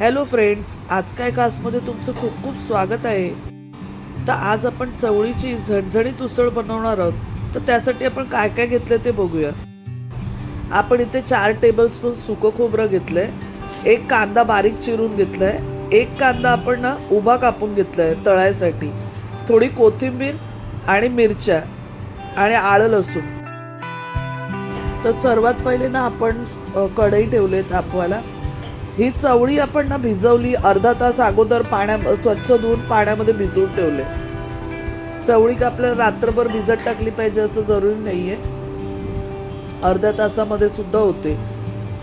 Hello friends आज काय कासमध्ये तुमचं खूप खूप स्वागत आहे. तर आज आपण चवळीची झणझणीत उसळ बनवणार आहोत. तर त्यासाठी आपण काय काय घेतलं ते बघूया. आपण इथे चार टेबलस्पून सुकं खोबरं घेतलंय. एक कांदा बारीक चिरून घेतलाय. एक कांदा आपण ना उभा कापून घेतलाय तळायसाठी. थोडी कोथिंबीर आणि मिरच्या आणि आळं लसूण. तर सर्वात पहिले ना आपण कढई ठेवले तापवायला ही चवळी आपण ना भिजवली अर्धा तास अगोदर पाण्या स्वच्छ धुवून पाण्यामध्ये भिजवून ठेवले. चवळी का आपल्याला रात्रभर भिजत टाकली पाहिजे असं जरुरी नाहीये. अर्ध्या तासामध्ये सुद्धा होते.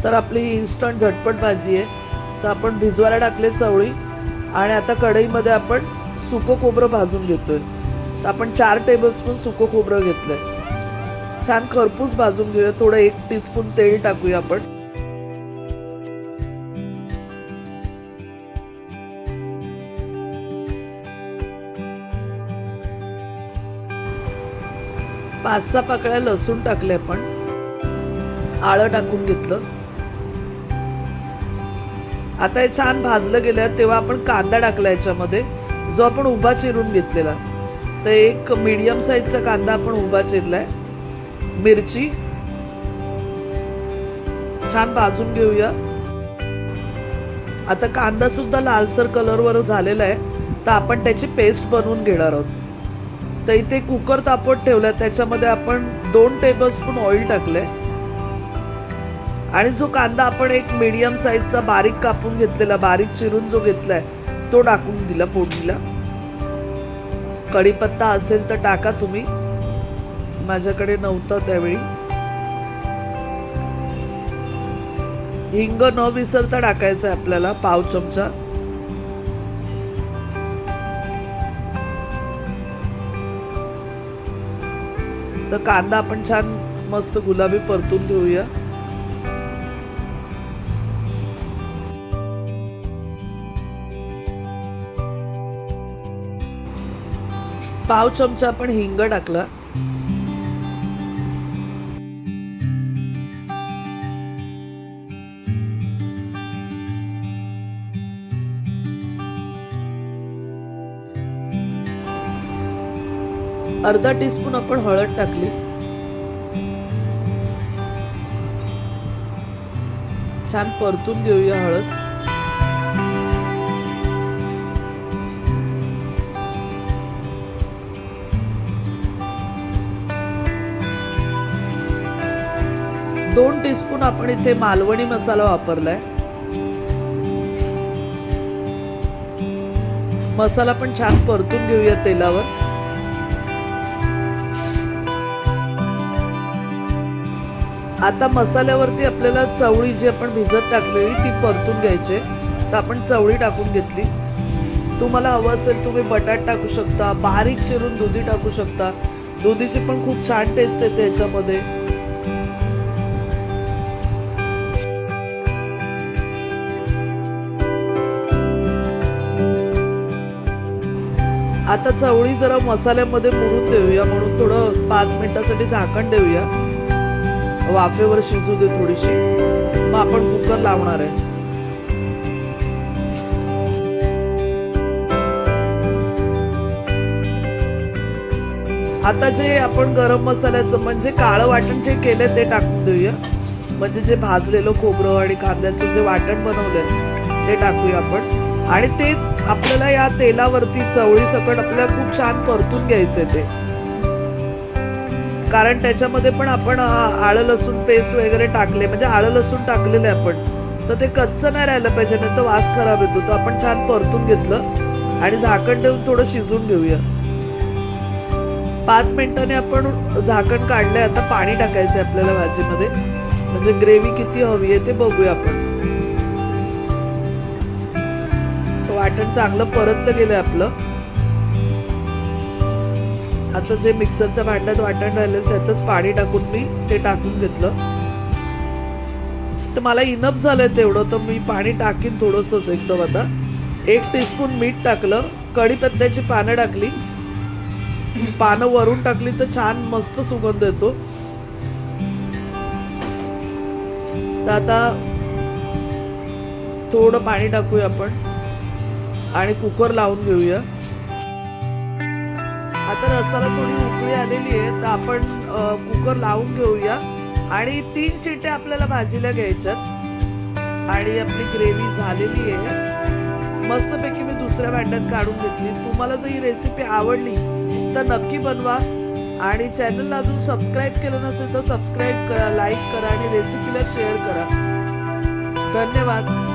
तर आपली इन्स्टंट झटपट भाजी आहे. तर आपण भिजवायला टाकले चवळी आणि आता कढईमध्ये आपण सुकं खोबरं भाजून घेतोय. तर आपण चार टेबलस्पून सुकं खोबरं घेतलंय. छान खरपूस भाजून घेऊया. थोडं एक टीस्पून तेल टाकूया आपण. पाच सहा पाकळ्या लसूण टाकले आपण आळं टाकून घेतलं. आता हे छान भाजलं गेलं तेव्हा आपण कांदा टाकला याच्यामध्ये जो आपण उभा चिरून घेतलेला. तर एक मीडियम साईजचा कांदा आपण उभा चिरलाय. मिरची. छान भाजून घेऊया. आता कांदा सुद्धा लालसर कलरवर झालेला आहे. तर आपण त्याची पेस्ट बनवून घेणार आहोत. तर इथे कुकर तापत ठेवला त्याच्यामध्ये आपण दोन टेबलस्पून ऑइल टाकलंय. आणि जो कांदा आपण एक मीडियम साईजचा बारीक कापून घेतलेला बारीक चिरून जो घेतलाय तो टाकून दिला फोडणीला कढीपत्ता असेल तर टाका तुम्ही. माझ्याकडे नव्हतं त्यावेळी. हिंग न विसरता टाकायचं आहे आपल्याला पाव चमचा. तर कांदा आपण छान मस्त गुलाबी परतून घेऊया. पाव चमचा आपण हिंग टाकला. अर्धा टीस्पून आपण हळद टाकली. छान परतून घेऊया हळद. दोन टीस्पून आपण इथे मालवणी मसाला वापरलाय. मसाला पण छान परतून घेऊया तेलावर. आता मसाल्यावरती आपल्याला चवळी जी आपण भिजत टाकलेली ती परतून घ्यायची. तर आपण चवळी टाकून घेतली. तुम्हाला हवं असेल तुम्ही बटाट टाकू शकता बारीक चिरून दुधी टाकू शकता. दुधीची पण खूप छान टेस्ट येते याच्यामध्ये. आता चवळी जरा मसाल्यामध्ये मुरून देऊया म्हणून थोडं पाच मिनिटासाठी झाकण देऊया. वाफेवर शिजू दे थोडीशी. मग आपण कुकर लावणार आहे. आता जे आपण गरम मसाल्याचं म्हणजे काळं वाटण जे केलंय ते टाकून देऊया. म्हणजे जे भाजलेलं खोबरं आणि कांद्याचं जे वाटण बनवलंय ते टाकूया आपण. आणि ते आपल्याला या तेलावरती चवळी सकट आपल्याला खूप छान परतून घ्यायचे ते. कारण त्याच्यामध्ये पण आपण आळं लसूण पेस्ट वगैरे टाकले म्हणजे आळं लसूण टाकलेलं आहे आपण तर ते कच्चं नाही राहिलं पाहिजे नाही तर वास खराब येतो. तर आपण छान परतून घेतलं आणि झाकण देऊन थोडं शिजून घेऊया. पाच मिनिटांनी आपण झाकण काढलंय आता पाणी टाकायचं आहे आपल्याला भाजीमध्ये. म्हणजे ग्रेव्ही किती हवी आहे ते बघूया आपण. वाटण चांगलं परतलं गेलंय आपलं. आता जे मिक्सरच्या भांड्यात वाटण राहिलेलं त्यातच पाणी टाकून मी ते टाकून घेतलं. तर मला इनफ झालंय तेवढं तर मी पाणी टाकीन थोडंसंच एकदम आता. एक टीस्पून मीठ टाकलं कढीपत्त्याची पानं टाकली. पानं वरून टाकली तर छान मस्त सुगंध येतो. तर आता थोडं पाणी टाकूया आपण. आणि कुकर लावून घेऊया. आता रसाला थोडी उकळी आलेली आहे तर आपण कुकर लावून घेऊया. आणि तीन शिट्या आपल्याला भाजीला घ्यायच्यात. आणि आपली ग्रेव्ही झालेली आहे. मस्तपैकी मी दुसऱ्या भांड्यात काढून घेतली. तुम्हाला जर ही रेसिपी आवडली तर नक्की बनवा. आणि चॅनलला अजून सबस्क्राईब केलं नसेल तर सबस्क्राईब करा लाईक करा आणि रेसिपीला शेअर करा. धन्यवाद.